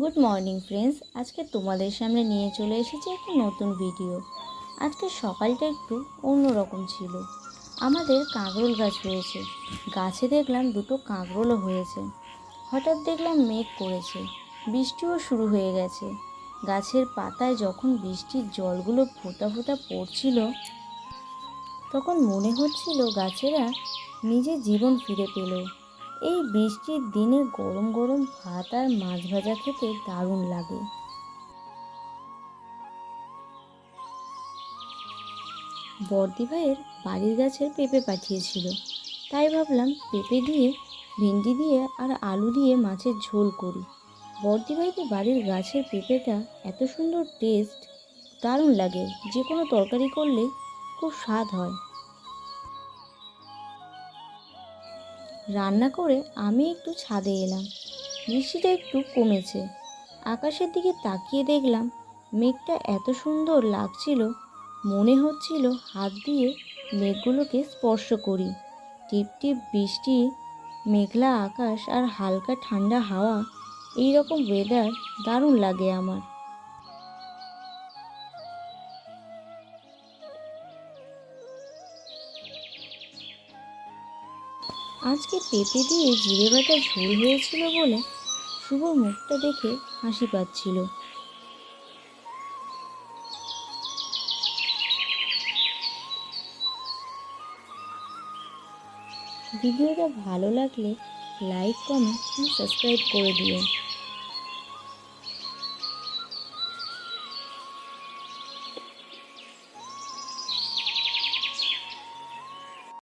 Good morning friends আজকে তোমাদের সামনে নিয়ে চলে এসেছি একটা নতুন ভিডিও আজকে সকালটা একটু অন্যরকম ছিল। আমাদের কাঁকরোল গাছ রয়েছে। গাছে দেখলাম দুটো কাঁকরোলও হয়েছে। হঠাৎ দেখলাম মেঘ করেছে। বৃষ্টিও শুরু হয়ে গেছে। গাছের পাতায় যখন বৃষ্টির জলগুলো ফোঁটা ফোঁটা পড়ছিল, তখন মনে হচ্ছিল গাছেরা নিজের জীবন ফিরে পেল। এই বৃষ্টির দিনে গরম গরম ভাত আর মাছ ভাজা খেতে দারুণ লাগে। বর্দি ভাইয়ের বাড়ির গাছের পেঁপে পাঠিয়েছিল। তাই ভাবলাম পেঁপে দিয়ে, ভেন্ডি দিয়ে আর আলু দিয়ে মাছের ঝোল করি। বর্দি ভাইকে বাড়ির গাছের পেঁপেটা এত সুন্দর টেস্ট দারুণ লাগে। যে কোনো তরকারি করলেই খুব স্বাদ হয়। রান্না করে আমি একটু ছাদে এলাম। বৃষ্টিটা একটু কমেছে। আকাশের দিকে তাকিয়ে দেখলাম মেঘটা এত সুন্দর লাগছিল, মনে হচ্ছিল হাত দিয়ে মেঘগুলোকে স্পর্শ করি। টিপ টিপ বৃষ্টি, মেঘলা আকাশ আর হালকা ঠান্ডা হাওয়া এই রকম ওয়েদার দারুণ লাগে আমার। আজকে পেঁপে দিয়ে জিরে বাটা ঝোল হয়েছিল বলে শুভ মুখটা দেখে হাসি পাচ্ছিল। ভিডিওটা ভালো লাগলে লাইক কমেন্ট সাবস্ক্রাইব করে দিও।